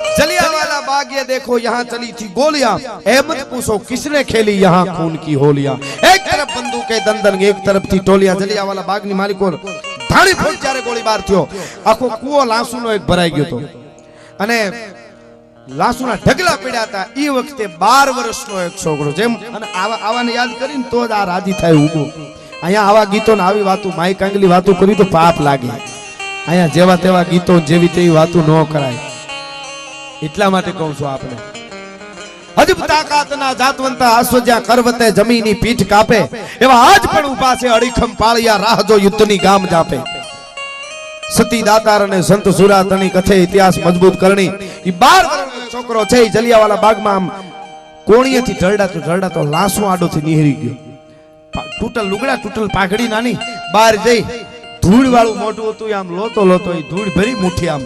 जलियांवाला बाग ये देखो यहाँ चली थी गोलियां अहमद पूछो किसने खेली यहाँ खून की होलियां एक तरफ बंदूक दंदन एक तरफ थी टोलियां जलियांवाला बाग ની માલિકો ધાણી ફૂટ જ્યારે ગોળીબાર થયો આખો કૂવો લાંસુનો એક ભરાઈ ગયો હતો અને લાંસુના ઢગલા પડ્યા હતા એ વખતે બાર વર્ષનો એક છોકરો જેમ અને આવા આવાને યાદ કરીને તો જ આ રાજી થાય ઊભો અહીંયા આવા ગીતો ને આવી વાતો માઈ કાંગલી વાતો કરી તો પાપ લાગે અહીંયા જેવા તેવા ગીતો જેવી તેવી વાતો ન કરાય એટલા માટે કહું છું આપણે છોકરો છે જલિયાવાલા બાગમાં આમ કોણીએથી ઢળડાતો તો ઢળડા તો લાસો આડોથી નીહરી ગયો. તૂટલ લુગડા તૂટલ પાઘડી નાની, બહાર જઈ ધૂળ વાળું મોઢું હતું આમ લોતો લોતો ધૂળ ભરી મુઠી આમ.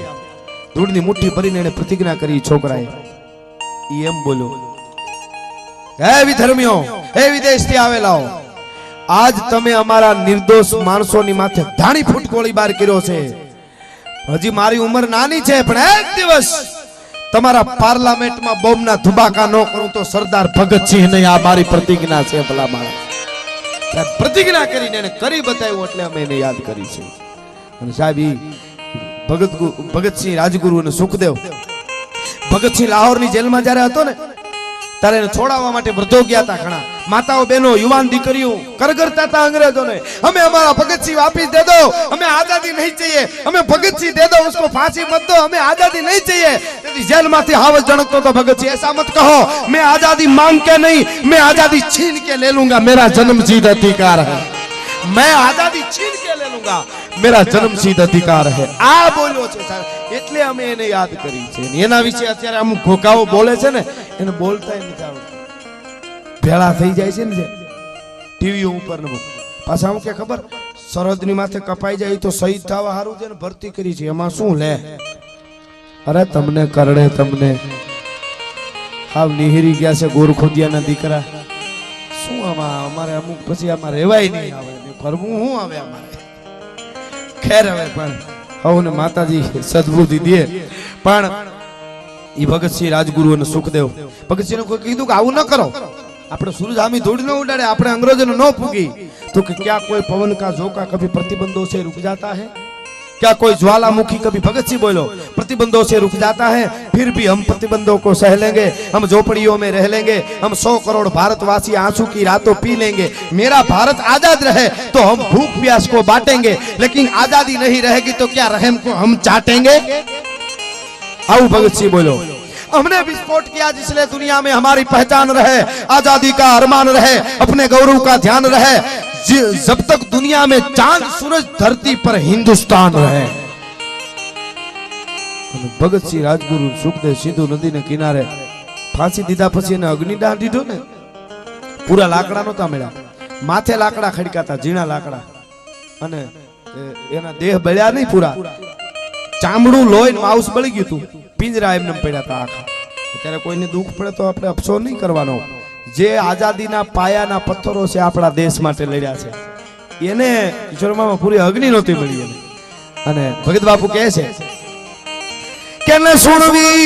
ધૂળની મુઠ્ઠી ભરીને એને પ્રતિજ્ઞા કરી, છોકરાએ, ઈ એમ બોલ્યો, હે વિધર્મીઓ, હે વિદેશથી આવેલાઓ, આજ તમે અમારા નિર્દોષ માણસોની માથે ધાણી ફૂટ ગોળીબાર કર્યો છે. હજી મારી ઉંમર નાની છે, પણ એક દિવસ તમારા પાર્લામેન્ટમાં બોમ્બના ધુબાકા ન કરું તો સરદાર ભગતસિંહ નહીં આ મારી પ્રતિજ્ઞા છે, ભલા માણસ. પ્રતિજ્ઞા કરીને એને કરી બતાવ્યું, એટલે અમે એને યાદ કરી છે. અને સાહેબ ભગત ગુ- ભગતસિંહ રાજગુરુ અને સુખદેવ ભગતસિંહ લાહોરની જેલમાં જ્યારે હતો ને ત્યારે એને છોડાવવા માટે વૃદ્ધો ગયા હતા ઘણા માતાઓ બહેનો યુવાન દીકરીઓ કરગરતા હતા અંગ્રેજોને અમે અમારા ભગતસિંહ વાપસ દે દો અમે આઝાદી નહીં चाहिए અમે ભગતસિંહ દે દો उसको फांसी मत दो हमें आजादी नहीं चाहिए તેથી જેલમાંથી હાવસ જણકતો તો ભગતસિંહ ऐसा मत कहो मैं आजादी मांग के नहीं मैं आजादी छीन के ले लूंगा मेरा जन्मसिद्ध अधिकार है मैं आजादी छीन के ले लूंगा मेरा जन्मसिद्ध अधिकार है આ બોલ્યો છે સાહેબ એટલે અમે એને યાદ કરી છે અને એના વિશે અત્યારે અમુક ઘોઘાઓ બોલે છે ને એને બોલતા નથી આવડતું ભેળા થઈ જાય છે ને જે ટીવી ઉપર ને બધું. પાછા હું કે ખબર સરહદની માથે કપાઈ જાય તો શહીદ થવા હારું છે ને ભરતી કરી છે એમાં શું લે અરે તમને કરડે તમને હાવ નિહરી ગયા છે ગોરખોદિયાના દીકરા શું આમાં અમારે અમુક પછી આમાં રહેવાય નહીં આવે ને કરવું હું હવે અમારે? ખેર હવે પણ હવને માતાજી સદબુદ્ધિ દે. પણ એ ભગતસિંહ રાજગુરુ અને સુખદેવ ભગતસિંહ કોઈ કીધું કે આવું ન કરો. આપણે સૂરજ આમી ધૂળ ન ઉડાડે, આપણે અંગ્રેજોને ન ફૂગી તો કે ક્યાં કોઈ પવન કા ઝોકા કભી પ્રતિબંધો છે રૂક જાતા હે? क्या कोई ज्वालामुखी कभी भगत सिंह बोलो? प्रतिबंधों से रुक जाता है, फिर भी हम प्रतिबंधों को सह लेंगे, हम झोपड़ियों में रह लेंगे, हम सौ करोड़ भारतवासी आँसू की रातों पी लेंगे। मेरा भारत आज़ाद रहे तो हम भूख प्यास को बांटेंगे, लेकिन आज़ादी नहीं रहेगी तो क्या रहम को हम चाटेंगे? आओ भगत सिंह बोलो। हमने विस्फोट किया जिसलिए दुनिया में हमारी पहचान रहे, आज़ादी का अरमान रहे, अपने गौरव का ध्यान रहे जब तक दुनिया में चांद सूरज धरती पर हिंदुस्तान रहे અને ભગતસિંહ રાજગુરુ સુખદેવ સિંધુ નદીને કિનારે ફાંસી દીધા પછી એને અગ્નિદાન દીધો ને પૂરા લાકડા નહોતા મળ્યા માથે લાકડા ખડકાતા ઝીણા લાકડા અને એ- એના દેહ બળ્યા નહીં પૂરા ચામડું લોહી માઉસ બળી ગયું હતું પિંજરા એમને પડ્યા હતા આખા અત્યારે કોઈને દુઃખ પડે તો આપણે અફસોસ નહીં કરવાનો જે આઝાદીના પાયાના પથ્થરો છે આપણા દેશ માટે લડ્યા છે. એને કિશોરમાં પૂરી અગ્નિ નહોતી મળી એને. અને ભગત બાપુ કહે છે કે ન સુણવી,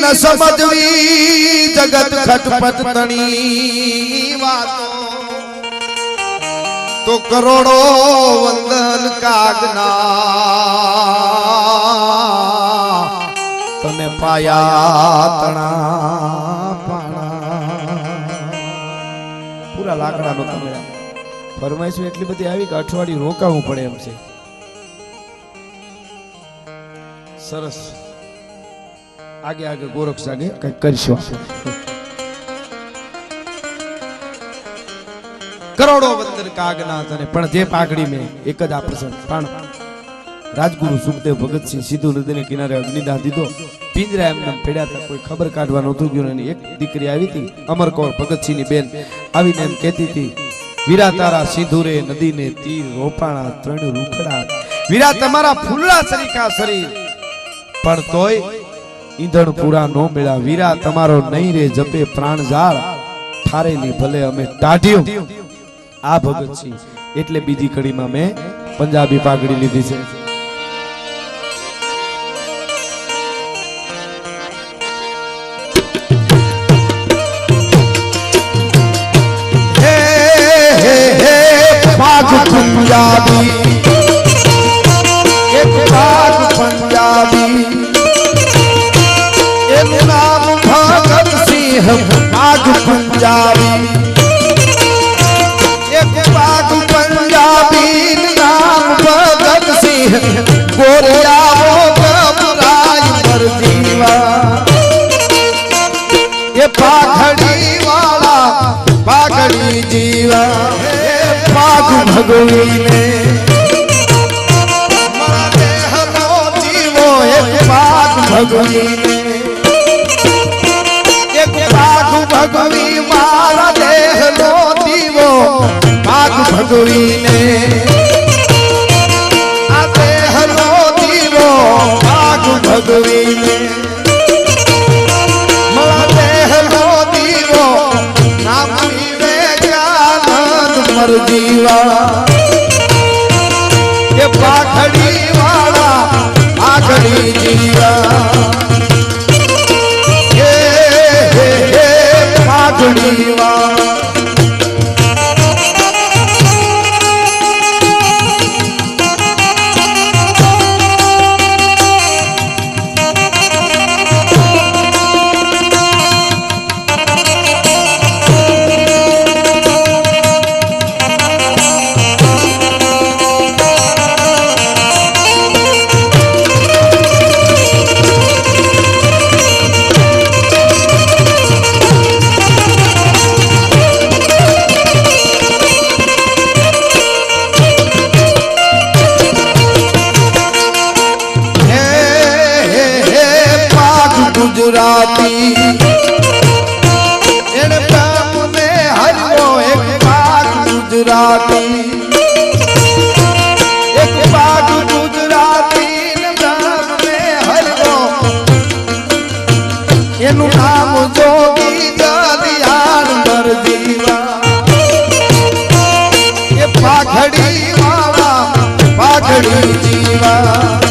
ન સમજવી જગત ખટપટ તણી વાતો. તો કરોડો વંદન કાગના તને પાયા તણા પાણા પૂરા લાકડા નો તમે ફરમાઈશું એટલી બધી આવી કે અઠવાડિયું રોકાવું પડે એમ છે. સરસ. આગે આગે ગોરખ આગે કંઈક કરીશું કરોડો વંદન કાગના તને પણ જે પાઘડી મેં, એક જ આ પ્રસંગ. પણ રાજગુરુ સુખદેવ ભગતસિંહ સીધું નદીને કિનારે અગ્નિદાહ દીધો પિંજરા એમને પડ્યા હતા કોઈ ખબર કાઢવા નહોતું ગયું અને એક દીકરી આવી હતી અમરકૌર ભગતસિંહની બેન. આવીને એમ કહેતી હતી વીરા તારા સિંધુરે નદીને તીર રોપાણા ત્રણ રૂખડા. વીરા, તમારા ફૂલડા સરીખા શરીર પણ તોય ઈંધણ પૂરા નો મેળા. વીરા, તમારો નહીં રે જપે પ્રાણ જાળ ઠારેલી ભલે અમે ટાઢ્યું. આ ભગતસિંહ એટલે બીજી કડીમાં મેં પંજાબી પાઘડી લીધી છે. પંજાબી એક પાક પંજાબી એનું નામ ભગતસિંહ પાક પંજાબી એક પાક પંજાબી નામ ભગતસિંહ ગોરિયાઓ ગભરાય ભગવીને. ભગવીને. એક પાઘ ભગવી મારા દેહનો દીવો પાઘ ભગવીને. ગુજરાતી એક પાગ ગુજરાતી નામ મે હરવો એનું નામ જોગી દરિયાર મરજીવા એ પાઘડી વાળા પાઘડી જીવા